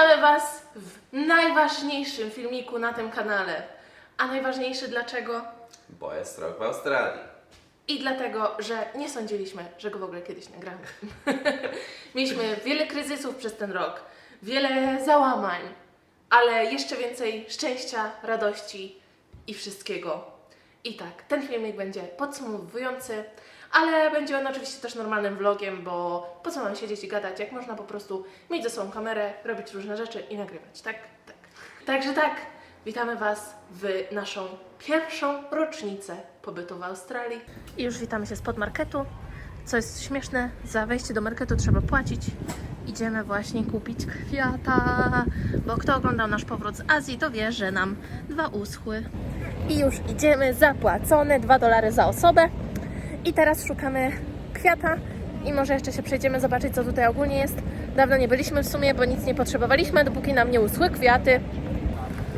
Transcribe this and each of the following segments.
Witamy Was w najważniejszym filmiku na tym kanale. A najważniejszy dlaczego? Bo jest rok w Australii. I dlatego, że nie sądziliśmy, że go w ogóle kiedyś nagramy. Mieliśmy wiele kryzysów przez ten rok, wiele załamań, ale jeszcze więcej szczęścia, radości i wszystkiego. I tak, ten filmik będzie podsumowujący, ale będzie on oczywiście też normalnym vlogiem, bo po co mam siedzieć i gadać, jak można po prostu mieć ze sobą kamerę, robić różne rzeczy i nagrywać, tak? Tak. Także tak, witamy Was w naszą pierwszą rocznicę pobytu w Australii. I już witamy się spod marketu. Co jest śmieszne, za wejście do marketu trzeba płacić. Idziemy właśnie kupić kwiata, bo kto oglądał nasz powrót z Azji, to wie, że nam dwa uschły. I już idziemy, zapłacone, 2 dolary za osobę. I teraz szukamy kwiata i może jeszcze się przejdziemy zobaczyć, co tutaj ogólnie jest. Dawno nie byliśmy w sumie, bo nic nie potrzebowaliśmy, dopóki nam nie uschły kwiaty.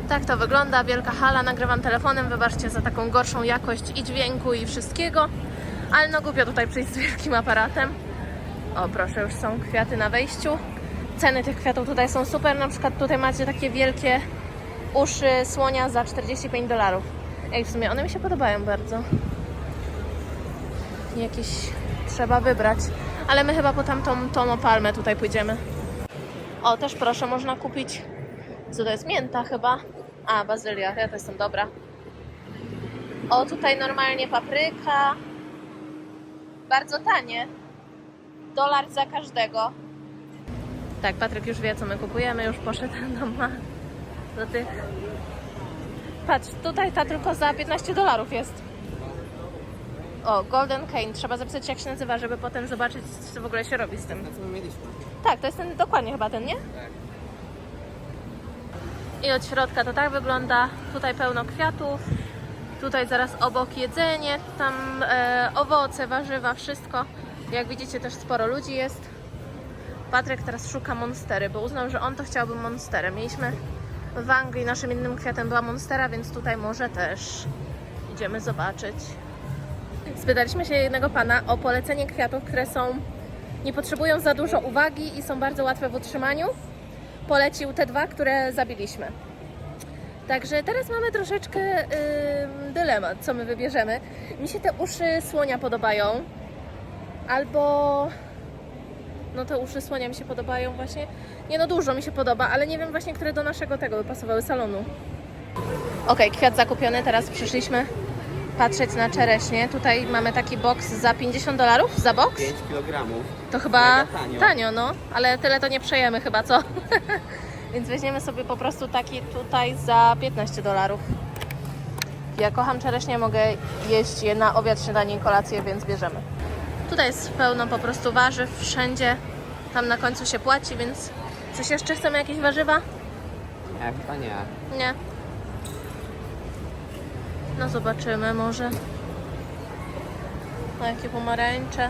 Tak to wygląda, wielka hala, nagrywam telefonem, wybaczcie za taką gorszą jakość i dźwięku i wszystkiego, ale no głupio tutaj przyjść z wielkim aparatem. O proszę, już są kwiaty na wejściu. Ceny tych kwiatów tutaj są super, na przykład tutaj macie takie wielkie uszy słonia za 45 dolarów. Ej, w sumie one mi się podobają bardzo. Jakieś trzeba wybrać, ale my chyba po tamtą Tomo Palmę tutaj pójdziemy. O, też proszę, można kupić co to jest? Mięta chyba. A, bazylia, ja to jestem dobra. O, tutaj normalnie papryka. Bardzo tanie. Dolar za każdego. Tak, Patryk już wie, co my kupujemy, już poszedł do, ma... do tych. Patrz, tutaj ta tylko za 15 dolarów jest. O, Golden Cane. Trzeba zapisać, jak się nazywa, żeby potem zobaczyć, co w ogóle się robi z tym. Na co my mieliśmy? Tak, to jest ten dokładnie chyba ten, nie? Tak. I od środka to tak wygląda. Tutaj pełno kwiatów. Tutaj zaraz obok jedzenie, tam e, owoce, warzywa, wszystko. Jak widzicie też sporo ludzi jest. Patryk teraz szuka monstery, bo uznał, że on to chciałby monsterę. Mieliśmy w Anglii, naszym innym kwiatem była monstera, więc tutaj może też idziemy zobaczyć. Spytaliśmy się jednego pana o polecenie kwiatów, które są nie potrzebują za dużo uwagi i są bardzo łatwe w utrzymaniu polecił te dwa, które zabiliśmy. Także teraz mamy troszeczkę ym, dylemat, co my wybierzemy. Mi się te uszy słonia podobają, albo no te uszy słonia mi się podobają właśnie. Nie no, dużo mi się podoba, ale nie wiem właśnie, które do naszego tego by pasowały salonu. Okej, kwiat zakupiony, teraz przyszliśmy patrzeć na czereśnie. Tutaj mamy taki boks za 50 dolarów za boks. 5 kg. To chyba Mega tanio. no, ale tyle to nie przejemy chyba, co? Więc weźmiemy sobie po prostu taki tutaj za 15 dolarów. Ja kocham czereśnie, mogę jeść je na obiad, śniadanie i kolację, więc bierzemy. Tutaj jest pełno po prostu warzyw wszędzie. Tam na końcu się płaci, więc coś jeszcze chcemy jakieś warzywa? Nie, chyba nie. Nie. No zobaczymy może. O jakie pomarańcze.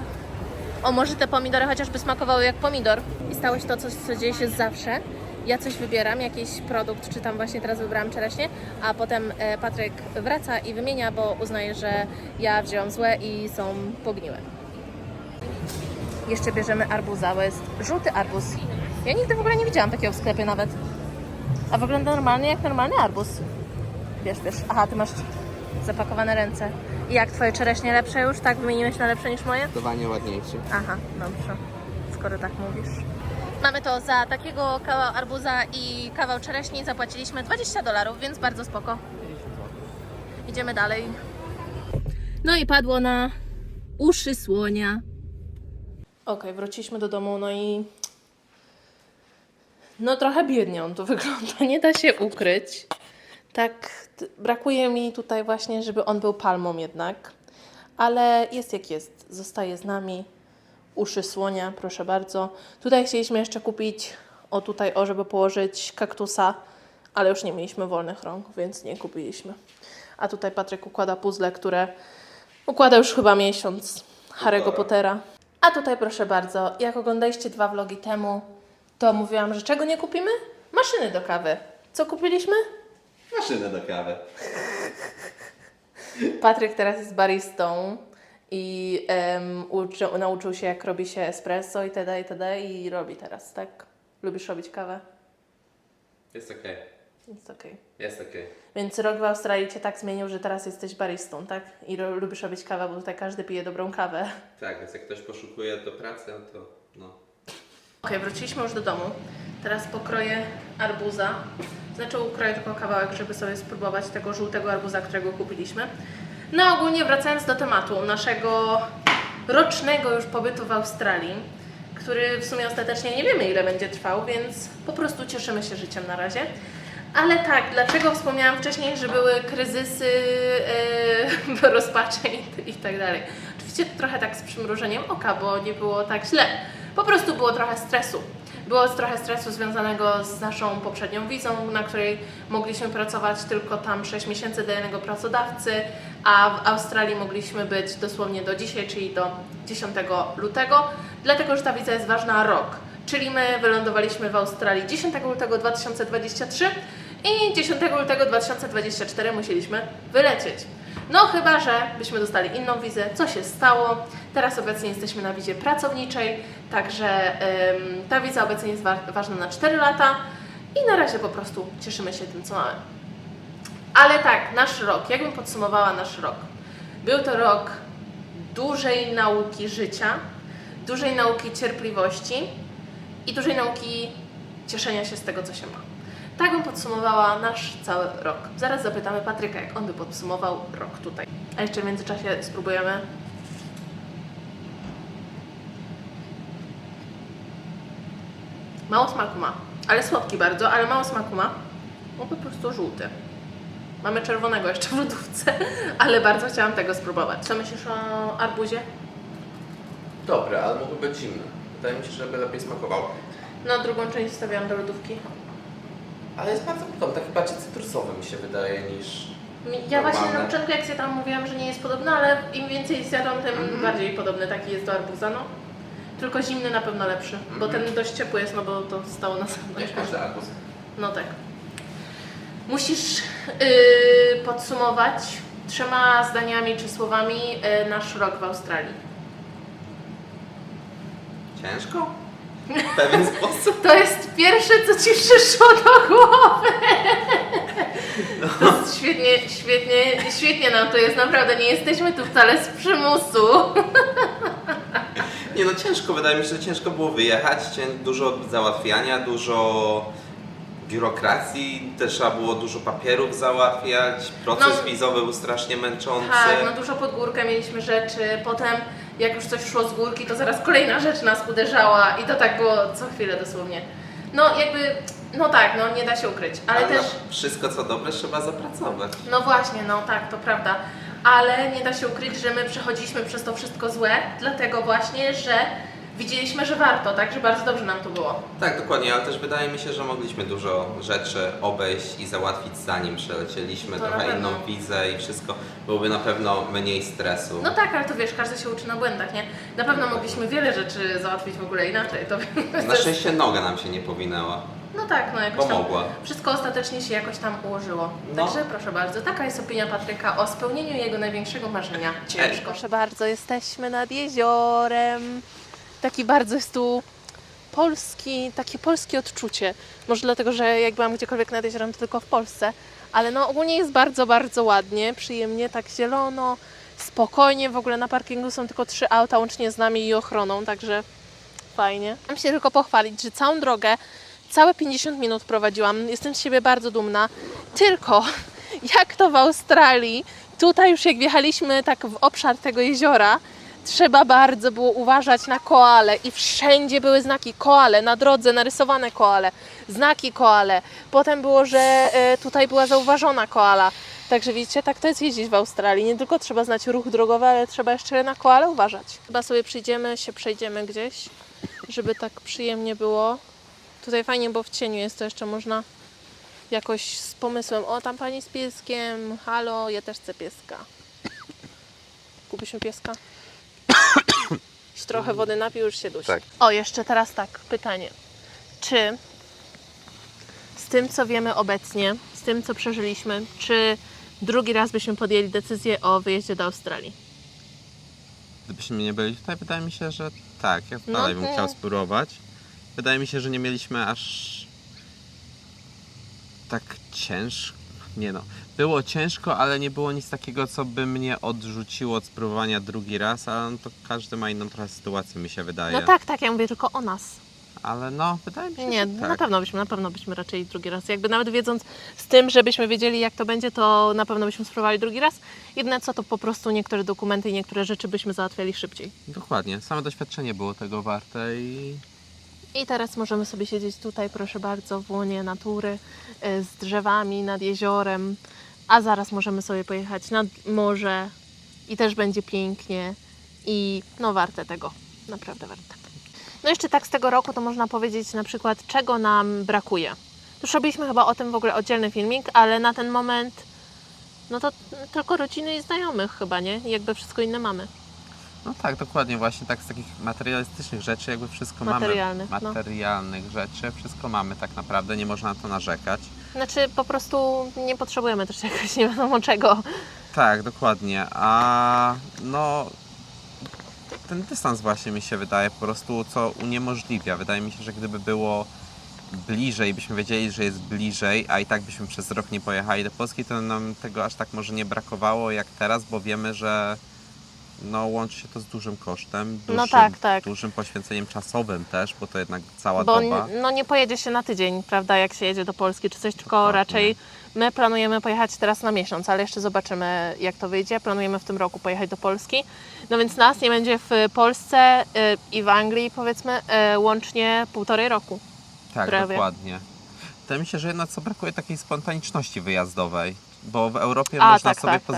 O może te pomidory chociażby smakowały jak pomidor. I stało się to coś, co dzieje się zawsze. Ja coś wybieram, jakiś produkt, czy tam właśnie teraz wybrałam czereśnie, a potem e, Patryk wraca i wymienia, bo uznaje, że ja wzięłam złe i są pogniłe. Jeszcze bierzemy arbuza, bo jest żółty arbuz. Ja nigdy w ogóle nie widziałam takiego w sklepie nawet. A wygląda normalnie jak normalny arbuz. Bierz, bierz. Aha, ty masz zapakowane ręce. I jak twoje czereśnie lepsze już? Tak wymieniłeś na lepsze niż moje? Zdecydowanie ładniejszy. Aha, dobrze. Skoro tak mówisz. Mamy to za takiego kawał arbuza i kawał czereśni zapłaciliśmy 20 dolarów, więc bardzo spoko. Idziemy dalej. No i padło na uszy słonia. Okej, wróciliśmy do domu, no i no trochę biednie on tu wygląda, nie da się ukryć. Tak, brakuje mi tutaj właśnie, żeby on był palmą jednak. Ale jest jak jest, zostaje z nami. Uszy słonia, proszę bardzo. Tutaj chcieliśmy jeszcze kupić, o tutaj, o żeby położyć kaktusa, ale już nie mieliśmy wolnych rąk, więc nie kupiliśmy. A tutaj Patryk układa puzzle, które układa już chyba miesiąc Harry'ego Pottera. A tutaj proszę bardzo, jak oglądaliście dwa vlogi temu, to mówiłam, że czego nie kupimy? Maszyny do kawy. Co kupiliśmy? Maszynę do kawy. Patryk teraz jest baristą i em, uczy, nauczył się, jak robi się espresso i itd., itd. i robi teraz, tak? Lubisz robić kawę? Jest okej. Jest okej. Jest okej. Więc rok w Australii Cię tak zmienił, że teraz jesteś baristą, tak? I ro- lubisz robić kawę, bo tutaj każdy pije dobrą kawę. Tak, więc jak ktoś poszukuje do pracy, no to no. Okej, wróciliśmy już do domu. Teraz pokroję arbuza. Znaczy ukroję tylko kawałek, żeby sobie spróbować tego żółtego arbuza, którego kupiliśmy. No ogólnie wracając do tematu naszego rocznego już pobytu w Australii, który w sumie ostatecznie nie wiemy ile będzie trwał, więc po prostu cieszymy się życiem na razie. Ale tak, dlaczego wspomniałam wcześniej, że były kryzysy, yy, rozpacze i, i tak dalej. Oczywiście trochę tak z przymrużeniem oka, bo nie było tak źle. Po prostu było trochę stresu. Było trochę stresu związanego z naszą poprzednią wizą, na której mogliśmy pracować tylko tam 6 miesięcy dla jednego pracodawcy, a w Australii mogliśmy być dosłownie do dzisiaj, czyli do 10 lutego, dlatego że ta wiza jest ważna rok. Czyli my wylądowaliśmy w Australii 10 lutego 2023 i 10 lutego 2024 musieliśmy wylecieć. No chyba, że byśmy dostali inną wizę, co się stało. Teraz obecnie jesteśmy na wizie pracowniczej, także ym, ta wiza obecnie jest wa- ważna na 4 lata i na razie po prostu cieszymy się tym, co mamy. Ale tak, nasz rok, jakbym podsumowała nasz rok? Był to rok dużej nauki życia, dużej nauki cierpliwości i dużej nauki cieszenia się z tego, co się ma. Tak bym podsumowała nasz cały rok. Zaraz zapytamy Patryka, jak on by podsumował rok tutaj. A jeszcze w międzyczasie spróbujemy. Mało smaku ma, ale słodki bardzo, ale mało smaku ma. On po prostu żółty. Mamy czerwonego jeszcze w lodówce, ale bardzo chciałam tego spróbować. Co myślisz o arbuzie? Dobre, ale mógłby być zimny. Wydaje mi się, że by lepiej smakował. No, drugą część stawiałam do lodówki. Ale jest bardzo podobny, taki bardziej cytrusowy mi się wydaje niż... Ja właśnie na Normalne. początku, jak się tam mówiłam, że nie jest podobny, ale im więcej zjadłam, tym Mhm. bardziej podobny taki jest do arbuza, no. Tylko zimny na pewno lepszy, bo Mhm. ten dość ciepły jest, no bo to stało na Jak zewnątrz. każdy arbuz. No tak. Musisz yy, podsumować trzema zdaniami czy słowami yy, nasz rok w Australii. Ciężko? W pewien sposób. To jest pierwsze, co ci przyszło do głowy. To jest świetnie, świetnie, świetnie nam to jest, naprawdę. Nie jesteśmy tu wcale z przymusu. Nie no ciężko, wydaje mi się, że ciężko było wyjechać, cię- dużo załatwiania, dużo biurokracji, też trzeba było dużo papierów załatwiać, proces No. wizowy był strasznie męczący. Tak, no dużo pod górkę mieliśmy rzeczy. Potem, jak już coś szło z górki, to zaraz kolejna rzecz nas uderzała i to tak było co chwilę dosłownie. No jakby, no tak, no nie da się ukryć, ale Ale też... na wszystko co dobre trzeba zapracować. No właśnie, no tak, to prawda. Ale nie da się ukryć, że my przechodziliśmy przez to wszystko złe, dlatego właśnie, że widzieliśmy, że warto, tak, że bardzo dobrze nam to było. Tak, dokładnie, ale też wydaje mi się, że mogliśmy dużo rzeczy obejść i załatwić zanim przelecieliśmy, To na trochę pewno. inną wizę i wszystko. Byłoby na pewno mniej stresu. No tak, ale to wiesz, każdy się uczy na błędach, nie? Na pewno mogliśmy wiele rzeczy załatwić w ogóle inaczej. To, Na szczęście noga nam się nie powinęła. No tak, no jakoś tam Pomogła. wszystko ostatecznie się jakoś tam ułożyło. No. Także proszę bardzo, taka jest opinia Patryka o spełnieniu jego największego marzenia. Ciężko. Proszę bardzo, jesteśmy nad jeziorem. Taki bardzo jest tu polski, takie polskie odczucie. Może dlatego, że jak byłam gdziekolwiek nad jeziorem, to tylko w Polsce. Ale no ogólnie jest bardzo, bardzo ładnie, przyjemnie, tak zielono, spokojnie. W ogóle na parkingu są tylko trzy auta, łącznie z nami i ochroną, także fajnie. Mam się tylko pochwalić, że całą drogę, całe 50 minut prowadziłam. Jestem z siebie bardzo dumna. Tylko jak to w Australii, tutaj już jak wjechaliśmy tak w obszar tego jeziora, trzeba bardzo było uważać na koale i wszędzie były znaki koale, na drodze narysowane koale, znaki koale. Potem było, że e, tutaj była zauważona koala. Także widzicie, tak to jest jeździć w Australii. Nie tylko trzeba znać ruch drogowy, ale trzeba jeszcze na koale uważać. Chyba sobie przyjdziemy, się przejdziemy gdzieś, żeby tak przyjemnie było. Tutaj fajnie, bo w cieniu jest to jeszcze można jakoś z pomysłem. O, tam pani z pieskiem. Halo, ja też chcę pieska. Kupiśmy pieska? Trochę wody napił, już się dusi. Tak. O, jeszcze teraz tak, pytanie. Czy z tym, co wiemy obecnie, z tym, co przeżyliśmy, czy drugi raz byśmy podjęli decyzję o wyjeździe do Australii? Gdybyśmy nie byli tutaj, wydaje mi się, że tak. Ja No dalej bym chciał spróbować. Wydaje mi się, że nie mieliśmy aż tak ciężko. Nie no. Było ciężko, ale nie było nic takiego, co by mnie odrzuciło od spróbowania drugi raz, ale no to każdy ma inną trochę sytuację, mi się wydaje. No tak, tak, ja mówię tylko o nas. Ale no, wydaje mi się, Nie, że na tak. pewno byśmy, na pewno byśmy raczej drugi raz. Jakby nawet wiedząc z tym, żebyśmy wiedzieli jak to będzie, to na pewno byśmy spróbowali drugi raz. Jedyne co, to po prostu niektóre dokumenty i niektóre rzeczy byśmy załatwiali szybciej. Dokładnie. Same doświadczenie było tego warte i I teraz możemy sobie siedzieć tutaj, proszę bardzo, w łonie natury, y, z drzewami, nad jeziorem, a zaraz możemy sobie pojechać nad morze i też będzie pięknie i no warte tego, naprawdę warte. No jeszcze tak z tego roku to można powiedzieć na przykład, czego nam brakuje. Już robiliśmy chyba o tym w ogóle oddzielny filmik, ale na ten moment no to tylko rodziny i znajomych chyba, nie? I jakby wszystko inne mamy. No tak, dokładnie, właśnie tak z takich materialistycznych rzeczy jakby wszystko Materialnych, mamy. no. Materialnych rzeczy, wszystko mamy tak naprawdę, nie można na to narzekać. Znaczy po prostu nie potrzebujemy też czegoś nie wiadomo czego. Tak, dokładnie. A no ten dystans właśnie mi się wydaje po prostu co uniemożliwia. Wydaje mi się, że gdyby było bliżej, byśmy wiedzieli, że jest bliżej, a i tak byśmy przez rok nie pojechali do Polski, to nam tego aż tak może nie brakowało jak teraz, bo wiemy, że no, łączy się to z dużym kosztem, dużym, No tak, tak. dużym poświęceniem czasowym też, bo to jednak cała Bo doba. no nie pojedzie się na tydzień, prawda, jak się jedzie do Polski czy coś, tylko Dokładnie. raczej my planujemy pojechać teraz na miesiąc, ale jeszcze zobaczymy jak to wyjdzie. Planujemy w tym roku pojechać do Polski. No więc nas nie będzie w Polsce y, i w Anglii powiedzmy y, łącznie półtorej roku. Tak, prawie. dokładnie. Wydaje mi się, że jednak co brakuje takiej spontaniczności wyjazdowej, bo w Europie A, można tak, sobie tak, tak.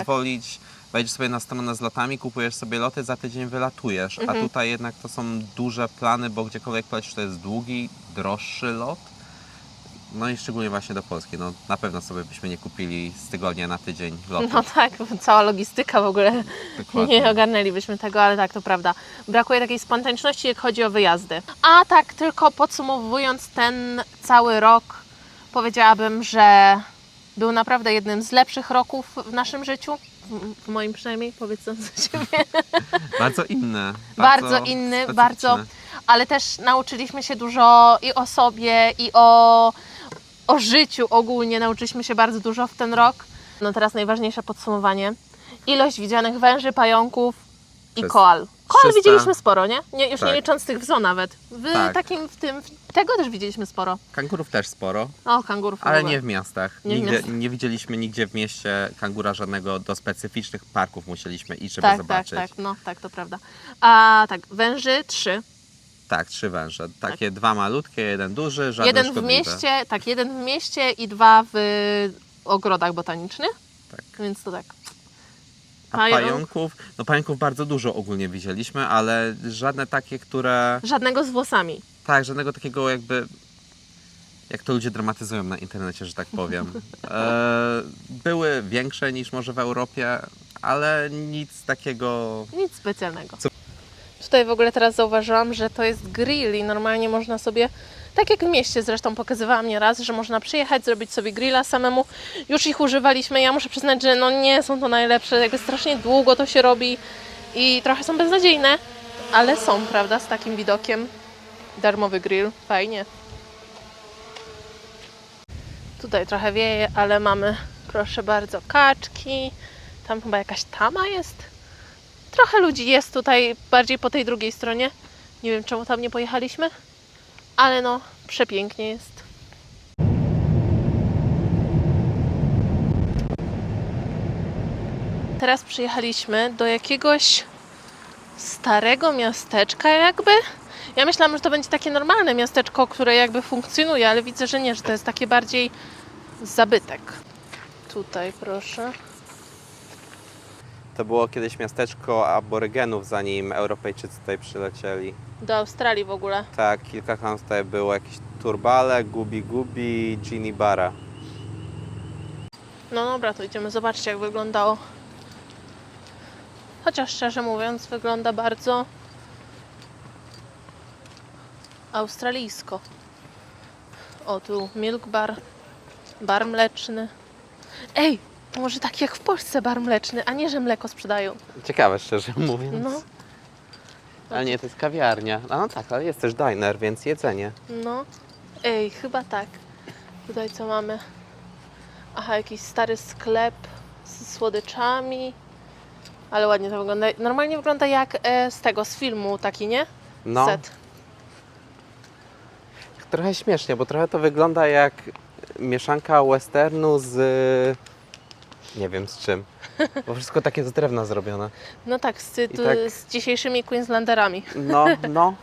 Wejdziesz sobie na stronę z lotami, kupujesz sobie loty, za tydzień wylatujesz, Mhm. a tutaj jednak to są duże plany, bo gdziekolwiek polecisz to jest długi, droższy lot. No i szczególnie właśnie do Polski. No, na pewno sobie byśmy nie kupili z tygodnia na tydzień lotu. No tak, cała logistyka w ogóle Dokładnie. nie ogarnęlibyśmy tego, ale tak, to prawda. Brakuje takiej spontaniczności, jak chodzi o wyjazdy. A tak, tylko podsumowując ten cały rok, powiedziałabym, że był naprawdę jednym z lepszych roków w naszym życiu. W, moim przynajmniej, powiedz co za siebie. Bardzo inny. Bardzo inny, specyficzny. bardzo- Ale też nauczyliśmy się dużo i o sobie, i o, o życiu ogólnie. Nauczyliśmy się bardzo dużo w ten rok. No teraz najważniejsze podsumowanie. Ilość widzianych węży, pająków i Przez koal. Koal 300 widzieliśmy sporo, nie? nie już nie Tak. licząc tych w zoo nawet. W Tak. takim, w tym, w, tego też widzieliśmy sporo. Kangurów też sporo. O, kangurów w Ale nie w miastach. Nie w miastach. nie widzieliśmy nigdzie w mieście kangura żadnego. Do specyficznych parków musieliśmy iść, żeby Tak, tak, zobaczyć. tak, no tak, to prawda. A tak, węży trzy. Tak, trzy węże. Takie dwa malutkie, jeden duży, żaden jeden w szkodliwy. mieście, tak, jeden w mieście i dwa w ogrodach botanicznych. Tak. Więc to tak. A Pająk? pająków, no pająków bardzo dużo ogólnie widzieliśmy, ale żadne takie, które, Żadnego z włosami. tak, żadnego takiego jakby, jak to ludzie dramatyzują na internecie, że tak powiem. E, były większe niż może w Europie, ale nic takiego, Nic specjalnego. Co- Tutaj w ogóle teraz zauważyłam, że to jest grill i normalnie można sobie, tak jak w mieście zresztą pokazywała mnie raz, że można przyjechać, zrobić sobie grilla samemu. Już ich używaliśmy. Ja muszę przyznać, że no nie są to najlepsze, jakby strasznie długo to się robi i trochę są beznadziejne, ale są, prawda, z takim widokiem. Darmowy grill, fajnie. Tutaj trochę wieje, ale mamy, proszę bardzo, kaczki. Tam chyba jakaś tama jest. Trochę ludzi jest tutaj, bardziej po tej drugiej stronie. Nie wiem, czemu tam nie pojechaliśmy, ale no, przepięknie jest. Teraz przyjechaliśmy do jakiegoś starego miasteczka jakby. Ja myślałam, że to będzie takie normalne miasteczko, które jakby funkcjonuje, ale widzę, że nie, że to jest takie bardziej zabytek. Tutaj proszę. To było kiedyś miasteczko aborygenów, zanim Europejczycy tutaj przylecieli. Do Australii w ogóle. Tak, kilka tam tutaj było jakieś turbale, gubi gubi, Gini Bara. No dobra, to idziemy zobaczyć jak wyglądało. Chociaż szczerze mówiąc wygląda bardzo australijsko. O tu milk bar, bar mleczny. Ej, może tak jak w Polsce bar mleczny, a nie, że mleko sprzedają. Ciekawe szczerze mówiąc. No, Ale nie, to jest kawiarnia. A no tak, ale jest też diner, więc jedzenie. no. Ej, chyba tak. Tutaj co mamy? Aha, jakiś stary sklep z słodyczami. Ale ładnie to wygląda. Normalnie wygląda jak e, z tego, z filmu taki, nie? No, Set. trochę śmiesznie, bo trochę to wygląda jak mieszanka westernu z... nie wiem z czym. Bo wszystko takie z drewna zrobione. No tak, z, tu, tak- z dzisiejszymi Queenslanderami. No, no.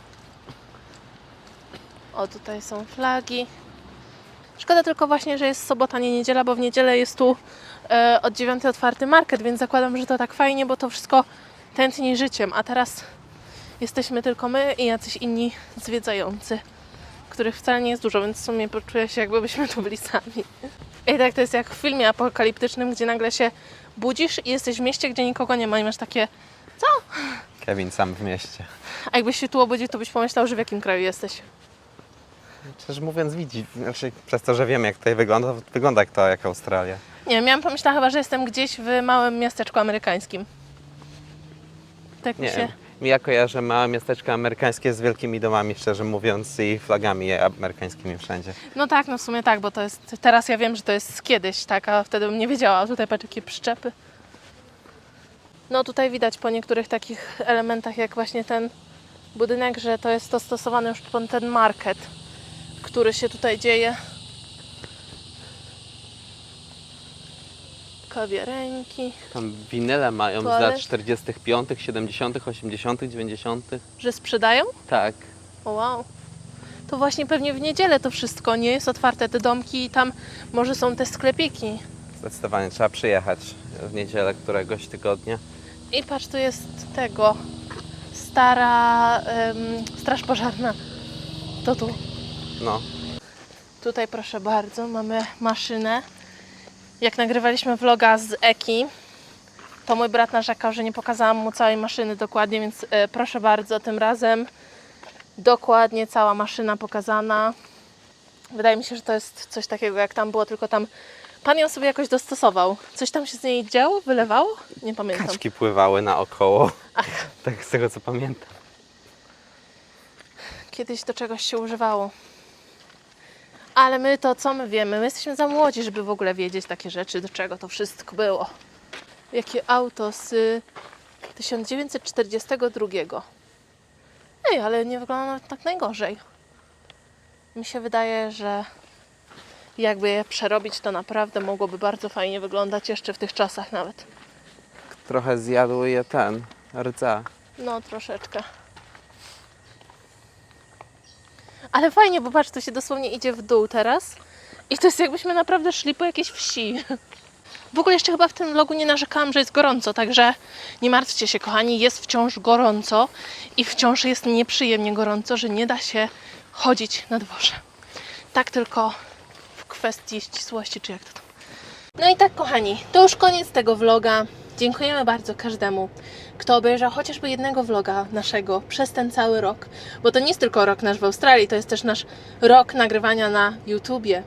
O, tutaj są flagi. Szkoda tylko właśnie, że jest sobota, nie niedziela, bo w niedzielę jest tu e, od 9 otwarty market, więc zakładam, że to tak fajnie, bo to wszystko tętni życiem. A teraz jesteśmy tylko my i jacyś inni zwiedzający, których wcale nie jest dużo, więc w sumie poczuję się, jakby byśmy tu byli sami. I tak to jest jak w filmie apokaliptycznym, gdzie nagle się budzisz i jesteś w mieście, gdzie nikogo nie ma i masz takie... Kevin sam w mieście. A jakbyś się tu obudził, to byś pomyślał, że w jakim kraju jesteś. Szczerze mówiąc widzi, znaczy przez to, że wiem jak tutaj wygląda, wygląda jak to jak Australia. Nie wiem, miałam pomyśleć chyba, że jestem gdzieś w małym miasteczku amerykańskim. Tak mi Nie się... wiem. Ja kojarzę małe miasteczka amerykańskie z wielkimi domami, szczerze mówiąc, i flagami amerykańskimi wszędzie. No tak, no w sumie tak, bo to jest... Teraz ja wiem, że to jest kiedyś, tak, a wtedy bym nie wiedziała. A tutaj patrz, jakie przyczepy. No tutaj widać po niektórych takich elementach, jak właśnie ten budynek, że to jest to stosowane już pod ten market, który się tutaj dzieje. Kawiarenki, Tam winyle mają z Toalet. lat 45., 70., 80., 90. że sprzedają? Tak. O wow. To właśnie pewnie w niedzielę to wszystko nie jest otwarte, te domki i tam może są te sklepiki. Zdecydowanie trzeba przyjechać w niedzielę któregoś tygodnia. I patrz, tu jest tego stara em, straż pożarna. To tu. No, Tutaj proszę bardzo, mamy maszynę. Jak nagrywaliśmy vloga z Eki, to mój brat narzekał, że nie pokazałam mu całej maszyny dokładnie, więc e, proszę bardzo, tym razem dokładnie cała maszyna pokazana. Wydaje mi się, że to jest coś takiego jak tam było, tylko tam pan ją sobie jakoś dostosował. Coś tam się z niej działo, wylewało? Nie pamiętam. kaczki pływały naokoło. Ach. Tak z tego co pamiętam. Kiedyś do czegoś się używało. Ale my to co my wiemy? My jesteśmy za młodzi, żeby w ogóle wiedzieć takie rzeczy, do czego to wszystko było. Jakie auto z y, 1942. Ej, ale nie wygląda nawet tak najgorzej. Mi się wydaje, że jakby je przerobić, to naprawdę mogłoby bardzo fajnie wyglądać jeszcze w tych czasach nawet. Trochę zjadł je ten, rdza. No, troszeczkę. Ale fajnie, bo patrz, tu się dosłownie idzie w dół teraz. I to jest jakbyśmy naprawdę szli po jakiejś wsi. W ogóle jeszcze chyba w tym vlogu nie narzekałam, że jest gorąco, także nie martwcie się, kochani, jest wciąż gorąco i wciąż jest nieprzyjemnie gorąco, że nie da się chodzić na dworze. Tak tylko w kwestii ścisłości, czy jak to tam. No i tak, kochani, to już koniec tego vloga. Dziękujemy bardzo każdemu, kto obejrzał chociażby jednego vloga naszego przez ten cały rok, bo to nie jest tylko rok nasz w Australii, to jest też nasz rok nagrywania na YouTubie.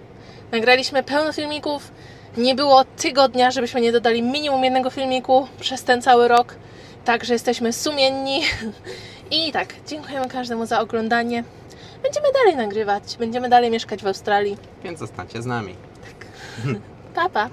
Nagraliśmy pełno filmików, nie było tygodnia, żebyśmy nie dodali minimum jednego filmiku przez ten cały rok, także jesteśmy sumienni. I tak, dziękujemy każdemu za oglądanie. Będziemy dalej nagrywać, będziemy dalej mieszkać w Australii. Więc zostańcie z nami. Pa, pa!